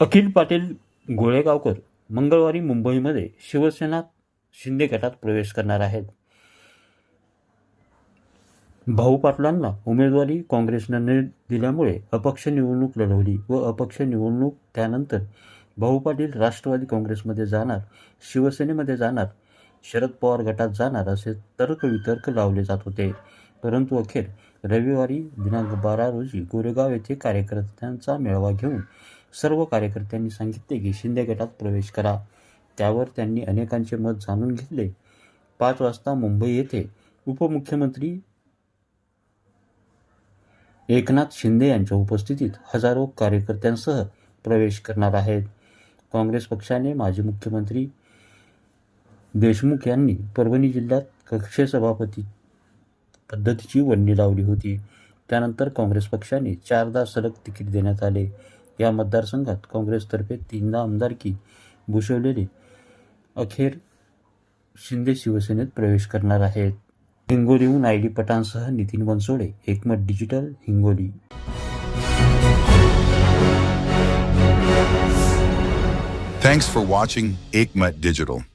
अखिल पाटील गोळेगावकर मंगळवारी मुंबईमध्ये शिवसेना शिंदे गटात प्रवेश करणार आहेत. भाऊ पाटलांना उमेदवारी काँग्रेसनं न दिल्यामुळे अपक्ष निवडणूक लढवली व अपक्ष निवडणूक त्यानंतर भाऊ पाटील राष्ट्रवादी काँग्रेसमध्ये जाणार शिवसेनेमध्ये जाणार शरद पवार गटात जाणार असे तर्कवितर्क लावले जात होते. परंतु अखेर रविवारी दिनांक बारा रोजी गोरेगाव येथे कार्यकर्त्यांचा मेळावा घेऊन सर्व कार्यकर्त्यांनी सांगितले की शिंदे गटात प्रवेश करा. त्यावर त्यांनी अनेकांचे मत जाणून घेतले. पाच वाजता मुंबई येथे उपमुख्यमंत्री एकनाथ शिंदे यांच्या उपस्थितीत हजारो कार्यकर्त्यांसह प्रवेश करणार आहेत. काँग्रेस पक्षाने माजी मुख्यमंत्री देशमुख यांनी परभणी जिल्ह्यात कक्षे सभापती पद्धतीची वंडी लावली होती. त्यानंतर काँग्रेस पक्षाने चारदा सलग तिकीट देण्यात आले. या मतदारसंघात काँग्रेसतर्फे तीनदा आमदारकी भूषवलेले अखेर शिंदे शिवसेनेत प्रवेश करणार आहेत. हिंगोलीहून I D पटांसह Nitin Bansode Ekmat digital Hingoli. Thanks for watching Ekmat digital